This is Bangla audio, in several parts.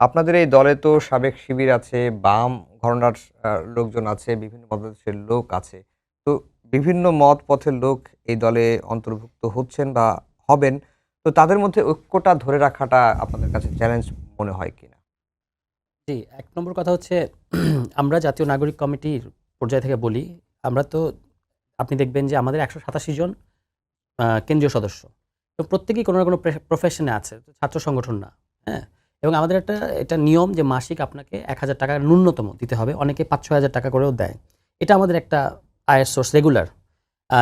আপনাদের এই দলে তো সাবেক শিবির আছে, বাম ঘরনার লোকজন আছে, বিভিন্ন মতাদর্শের লোক আছে। তো বিভিন্ন মত পথের লোক এই দলে অন্তর্ভুক্ত হচ্ছেন বা হবেন। তো তাদের মধ্যে ঐক্যটা ধরে রাখাটা আপনাদের কাছে চ্যালেঞ্জ মনে হয় কিনা? জি, এক নম্বর কথা হচ্ছে, আমরা জাতীয় নাগরিক কমিটির পর্যায় থেকে বলি, আমরা তো, আপনি দেখবেন যে আমাদের একশো সাতাশি জন কেন্দ্রীয় সদস্য। তো প্রত্যেকেই কোনো না কোনো প্রফেশনে আছে ছাত্র সংগঠন না হ্যাঁ? এবং আমাদের একটা, এটা নিয়ম যে মাসিক আপনাকে এক হাজার টাকা ন্যূনতম দিতে হবে, অনেকে পাঁচ, ছয় হাজার টাকা করেও দেয়। এটা আমাদের একটা আয়ের সোর্স রেগুলার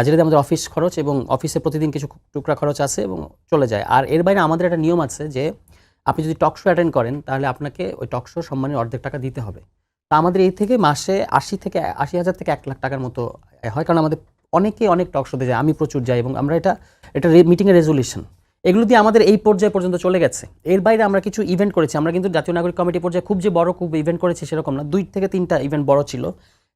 যেটাতে আমাদের অফিস খরচ এবং অফিসে প্রতিদিন কিছু টুকরা খরচ আছে এবং চলে যায়। আর এর বাইরে আমাদের একটা নিয়ম আছে যে, আপনি যদি টক শো অ্যাটেন্ড করেন, তাহলে আপনাকে ওই টক শো সম্মানের অর্ধেক টাকা দিতে হবে। তা আমাদের এই থেকে মাসে আশি থেকে, আশি হাজার থেকে এক লাখ টাকার মতো হয়, কারণ আমাদের অনেকে অনেক টক শোতে যায়, আমি প্রচুর যাই এবং আমরা এটা এটা মিটিংয়ের রেজলিউশন এগুলো দিয়ে আমাদের এই পর্যায়ে পর্যন্ত চলে গেছে। এর বাইরে আমরা কিছু ইভেন্ট করেছি। আমরা কিন্তু জাতীয় নাগরিক কমিটি পর্যায়ে খুব যে বড় খুব ইভেন্ট করেছি সেরকম না। দুই থেকে তিনটা ইভেন্ট বড় ছিল।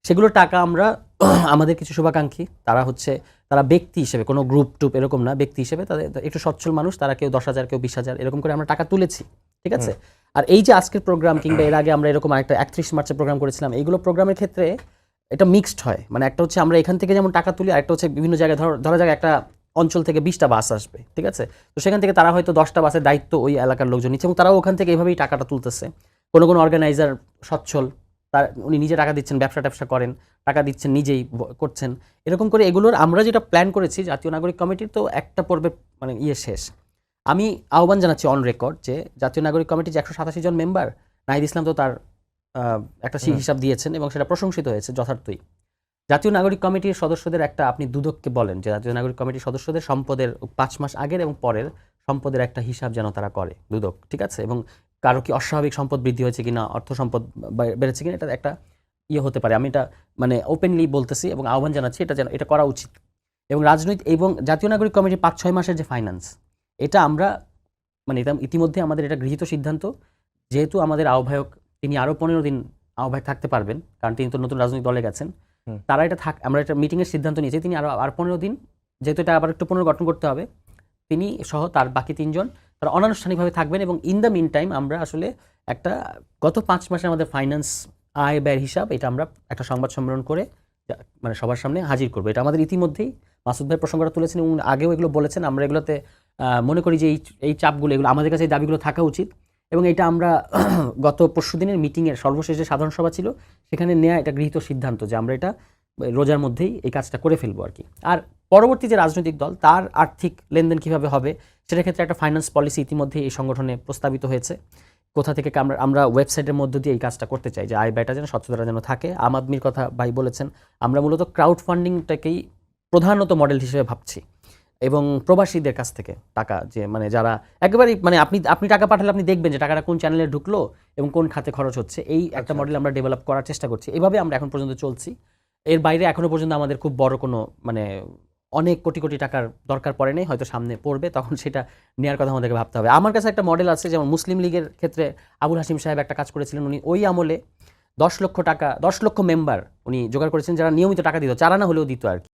সেগুলোর টাকা আমরা আমাদের কিছু শুভাকাঙ্ক্ষী তারা হচ্ছে তারা ব্যক্তি হিসেবে কোনো গ্রুপ টুপ এরকম না ব্যক্তি হিসেবে তাদের একটু সচ্ছল মানুষ তারা কেউ দশ হাজার কেউ বিশ হাজার এরকম করে আমরা টাকা তুলেছি। ঠিক আছে? আর এই যে আজকের প্রোগ্রাম কিংবা এর আগে আমরা এরকম একটা একত্রিশ মার্চের প্রোগ্রাম করেছিলাম এইগুলো প্রোগ্রামের ক্ষেত্রে এটা মিক্সড হয়। মানে একটা হচ্ছে আমরা এখান থেকে যেমন টাকা তুলি আরেকটা হচ্ছে বিভিন্ন জায়গায় ধর ধরা যাক একটা অঞ্চল থেকে বিশটা বাস আসবে ঠিক আছে? তো সেখান থেকে তারা হয়তো দশটা বাসের দায়িত্ব ওই এলাকার লোকজন নিচ্ছে এবং তারাও ওখান থেকে এইভাবেই টাকাটা তুলতেছে। কোনো কোনো অর্গানাইজার সচ্ছল তার উনি নিজে টাকা দিচ্ছেন ব্যবসা ট্যাবসা করেন টাকা দিচ্ছেন নিজেই করছেন। এরকম করে এগুলোর আমরা যেটা প্ল্যান করেছি জাতীয় নাগরিক কমিটির তো একটা পর্বে মানে ইয়ে শেষ। আমি আহ্বান জানাচ্ছি অন রেকর্ড যে জাতীয় নাগরিক কমিটির যে একশো সাতাশি জন মেম্বার নাহিদ ইসলাম তো তার একটা হিসাব দিয়েছেন এবং সেটা প্রশংসিত হয়েছে যথার্থই। জাতীয় নাগরিক কমিটির সদস্যদের একটা আপনি দুদককে বলেন যে জাতীয় নাগরিক কমিটির সদস্যদের সম্পদের পাঁচ মাস আগের এবং পরের সম্পদের একটা হিসাব যেন তারা করে, দুদক, ঠিক আছে? এবং কারও কি অস্বাভাবিক সম্পদ বৃদ্ধি হয়েছে কিনা, অর্থ সম্পদ বেড়েছে কিনা, এটা একটা ইয়ে হতে পারে। আমি এটা মানে ওপেনলি বলতেছি এবং আহ্বান জানাচ্ছি এটা যেন, এটা করা উচিত। এবং রাজনৈতিক, এবং জাতীয় নাগরিক কমিটির পাঁচ ছয় মাসের যে ফাইন্যান্স এটা আমরা মানে ইতিমধ্যে আমাদের এটা গৃহীত সিদ্ধান্ত। যেহেতু আমাদের আহ্বায়ক, তিনি আরও পনেরো দিন আহ্বায়ক থাকতে পারবেন, কারণ তিনি তো নতুন রাজনৈতিক দলে গেছেন। তারা এটা থাক, আমরা এটা মিটিংয়ের সিদ্ধান্ত নিয়েছি। তিনি আরও আর পনেরো দিন, যেহেতু এটা আবার একটু পুনর্গঠন করতে হবে, তিনি সহ তার বাকি তিনজন, তারা অনানুষ্ঠানিকভাবে থাকবেন এবং ইন দ্য মিন টাইম আমরা আসলে একটা, গত পাঁচ মাসে আমাদের ফাইন্যান্স আয় ব্যয়ের হিসাব, এটা আমরা একটা সংবাদ সম্মেলন করে মানে সবার সামনে হাজির করব। এটা আমাদের ইতিমধ্যেই মাসুদ ভাই প্রসঙ্গটা তুলেছেন এবং আগেও এগুলো বলেছেন। আমরা এগুলোতে মনে করি যে এই এই চাপগুলো, এগুলো আমাদের কাছে এই দাবিগুলো থাকা উচিত। এবং এটা আমরা গত পরশু দিনের মিটিংয়ের সর্বশেষ সাধারণ সভা ছিল, সেখানে নেওয়া এটা গৃহীত সিদ্ধান্ত যে আমরা এটা রোজার মধ্যেই এই কাজটা করে ফেলব আর কি। আর পরবর্তী যে রাজনৈতিক দল, তার আর্থিক লেনদেন কীভাবে হবে সেটা ক্ষেত্রে একটা ফাইন্যান্স পলিসি ইতিমধ্যে এই সংগঠনে প্রস্তাবিত হয়েছে। কোথা থেকে আমরা আমরা ওয়েবসাইটের মধ্য দিয়ে এই কাজটা করতে চাই, যে আয় ব্যয়টা যেন স্বচ্ছতা যেন থাকে। আম আদমির কথা ভাই বলেছেন, আমরা মূলত ক্রাউড ফান্ডিংটাকেই প্রধানত মডেল হিসেবে ভাবছি। এবং প্রবাসীদের কাছ থেকে টাকা যে মানে যারা একেবারেই মানে আপনি আপনি টাকা পাঠালে আপনি দেখবেন যে টাকাটা কোন চ্যানেলে ঢুকলো এবং কোন খাতে খরচ হচ্ছে। এই একটা আচ্ছা। মডেল আমরা ডেভেলপ করার চেষ্টা করছি। এভাবে আমরা এখন পর্যন্ত চলছি। এর বাইরে এখনও পর্যন্ত আমাদের খুব বড় কোনো মানে অনেক কোটি কোটি টাকার দরকার পড়ে নেই। হয়তো সামনে পড়বে তখন সেটা নেওয়ার কথা আমাদেরকে ভাবতে হবে। আমার কাছে একটা মডেল আছে যেমন মুসলিম লীগের ক্ষেত্রে আবুল হাসিম সাহেব একটা কাজ করেছিলেন। উনি ওই আমলে দশ লক্ষ টাকা দশ লক্ষ মেম্বার উনি জোগাড় করেছেন যারা নিয়মিত টাকা দিত চারা না হলেও দিত আর কি।